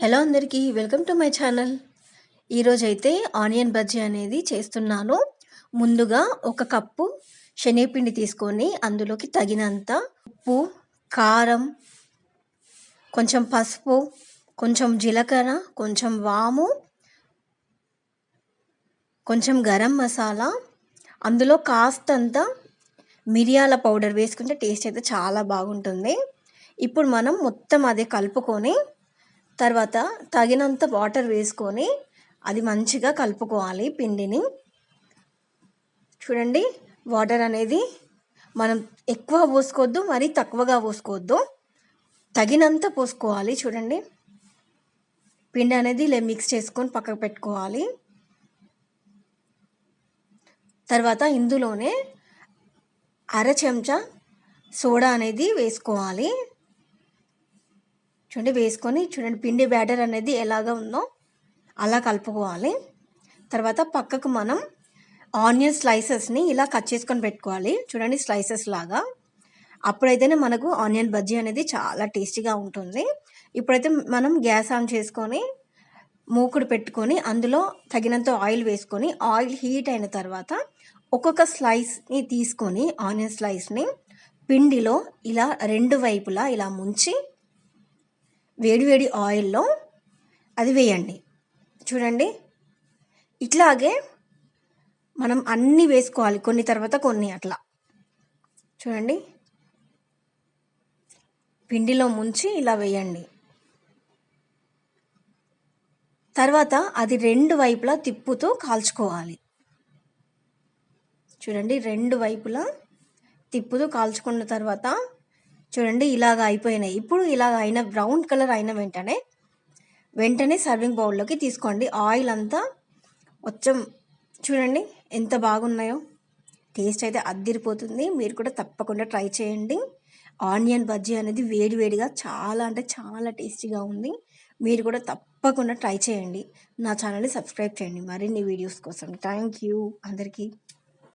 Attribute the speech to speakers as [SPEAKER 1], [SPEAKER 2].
[SPEAKER 1] Hello అందరికీ welcome to my channel. ఈరోజైతే onion bajji అనేది చేస్తున్నాను. ముందుగా ఒక కప్పు శనగపిండి తీసుకొని అందులోకి తగినంత ఉప్పు కారం కొంచెం పసుపు కొంచెం జీలకర్ర కొంచెం వాము కొంచెం గరం మసాలా అందులో కాస్తంత మిరియాల పౌడర్ వేసుకుంటే టేస్ట్ అయితే చాలా బాగుంటుంది. ఇప్పుడు మనం మొత్తం అదే కలుపుకొని తర్వాత తగినంత వాటర్ వేసుకొని అది మంచిగా కలుపుకోవాలి పిండిని. చూడండి వాటర్ అనేది మనం ఎక్కువ పోసుకోవద్దు మరీ తక్కువగా పోసుకోవద్దు. తగినంత పోసుకోవాలి చూడండి. పిండి అనేది ఇలా మిక్స్ చేసుకొని పక్కకు పెట్టుకోవాలి. తర్వాత ఇందులోనే అర చెంచా సోడా అనేది వేసుకోవాలి. చూడండి వేసుకొని చూడండి పిండి బ్యాటర్ అనేది ఎలాగ ఉందో అలా కలుపుకోవాలి. తర్వాత పక్కకు మనం ఆనియన్ స్లైసెస్ని ఇలా కట్ చేసుకొని పెట్టుకోవాలి. చూడండి స్లైసెస్ లాగా. అప్పుడైతేనే మనకు ఆనియన్ బజ్జీ అనేది చాలా టేస్టీగా ఉంటుంది. ఇప్పుడైతే మనం గ్యాస్ ఆన్ చేసుకొని మూకుడు పెట్టుకొని అందులో తగినంత ఆయిల్ వేసుకొని ఆయిల్ హీట్ అయిన తర్వాత ఒక్కొక్క స్లైస్ని తీసుకొని ఆనియన్ స్లైస్ని పిండిలో ఇలా రెండు వైపులా ఇలా ముంచి వేడివేడి ఆయిల్లో అది వేయండి. చూడండి. ఇట్లాగే మనం అన్నీ వేసుకోవాలి. కొన్ని తర్వాత కొన్ని అట్లా. చూడండి. పిండిలో ముంచి ఇలా వేయండి. తర్వాత అది రెండు వైపులా తిప్పుతూ కాల్చుకోవాలి. చూడండి. రెండు వైపులా తిప్పుతూ కాల్చుకున్న తర్వాత చూడండి ఇలాగ అయిపోయినాయి. ఇప్పుడు ఇలాగ అయిన బ్రౌన్ కలర్ అయిన వెంటనే వెంటనే సర్వింగ్ బౌల్లోకి తీసుకోండి. ఆయిల్ అంతా మొత్తం చూడండి ఎంత బాగున్నాయో. టేస్ట్ అయితే అద్దిరిపోతుంది. మీరు కూడా తప్పకుండా ట్రై చేయండి. ఆనియన్ బజ్జీ అనేది వేడివేడిగా చాలా అంటే చాలా టేస్టీగా ఉంది. మీరు కూడా తప్పకుండా ట్రై చేయండి. నా ఛానల్ని సబ్స్క్రైబ్ చేయండి. మరిన్ని వీడియోస్ కోసం. థ్యాంక్ యూ అందరికీ.